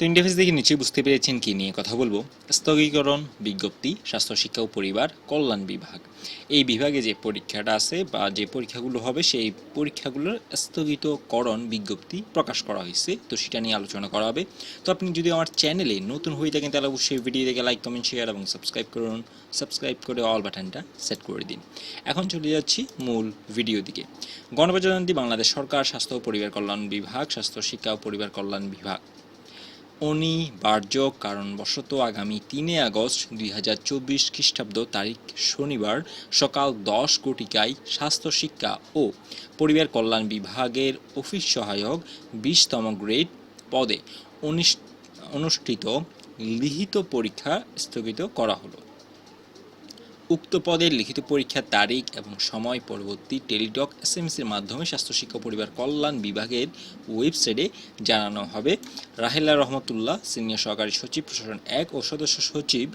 তো ইন্টারফেস দেখে নিচে বুঝতে পেরেছেন কি নিয়ে কথা বলব। স্থগিকরণ বিজ্ঞপ্তি, স্বাস্থ্য, শিক্ষা ও পরিবার কল্যাণ বিভাগ। এই বিভাগে যে পরীক্ষাটা আছে বা যে পরীক্ষাগুলো হবে, সেই পরীক্ষাগুলোর স্থগিতকরণ বিজ্ঞপ্তি প্রকাশ করা হয়েছে। তো সেটা নিয়ে আলোচনা করা হবে। তো আপনি যদি আমার চ্যানেলে নতুন হয়ে থাকেন, তাহলে অবশ্যই ভিডিও দেখে লাইক কমেন্ট শেয়ার এবং সাবস্ক্রাইব করুন। সাবস্ক্রাইব করে অল বাটনটা সেট করে দিন। এখন চলে যাচ্ছি মূল ভিডিও দিকে। গণপ্রজাতন্ত্রী বাংলাদেশ সরকার, স্বাস্থ্য ও পরিবার কল্যাণ বিভাগ, স্বাস্থ্য, শিক্ষা ও পরিবার কল্যাণ বিভাগ। অনিবার্য কারণবশত আগামী তিনে আগস্ট দুই হাজার চব্বিশ খ্রিস্টাব্দ তারিখ শনিবার সকাল দশ কোটিকায় স্বাস্থ্য শিক্ষা ও পরিবার কল্যাণ বিভাগের অফিস সহায়ক বিশতম গ্রেড পদে অনুষ্ঠিত লিখিত পরীক্ষা স্থগিত করা হলো। উক্ত পদের লিখিত পরীক্ষার তারিখ এবং সময় পরবর্তী টেলিটক এস এম এসএমএসের মাধ্যমে স্বাস্থ্য শিক্ষা পরিবার কল্যাণ বিভাগের ওয়েবসাইটে জানানো হবে। রাহেলা রহমতুল্লাহ, সিনিয়র সহকারী সচিব, প্রশাসন এক ও সদস্য সচিব,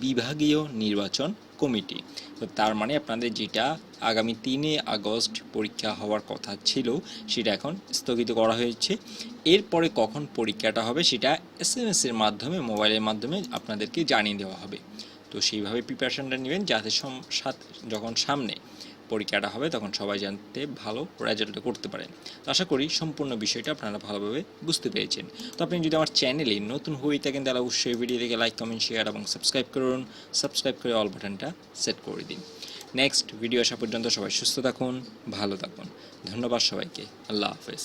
বিভাগীয় নির্বাচন কমিটি। তো তার মানে আপনাদের যেটা আগামী তিনে আগস্ট পরীক্ষা হওয়ার কথা ছিল, সেটা এখন স্থগিত করা হয়েছে। এরপরে কখন পরীক্ষাটা হবে সেটা এসএমএস এর মাধ্যমে, মোবাইলের মাধ্যমে আপনাদেরকে জানিয়ে দেওয়া হবে। তো সেইভাবে প্রিপারেশনটা নেবেন যাতে যখন সামনে পরীক্ষাটা হবে তখন সবাই জানতে ভালো রেজাল্ট করতে পারেন। তো আশা করি সম্পূর্ণ বিষয়টা আপনারা ভালোভাবে বুঝতে পেরেছেন। তো আপনি যদি আমার চ্যানেলে নতুন হয়ে থাকেন তাহলে অবশ্যই ভিডিও থেকে লাইক কমেন্ট শেয়ার এবং সাবস্ক্রাইব করুন। সাবস্ক্রাইব করে অল বাটনটা সেট করে দিন। নেক্সট ভিডিও আসা পর্যন্ত সবাই সুস্থ থাকুন, ভালো থাকুন। ধন্যবাদ সবাইকে। আল্লাহ হাফেজ।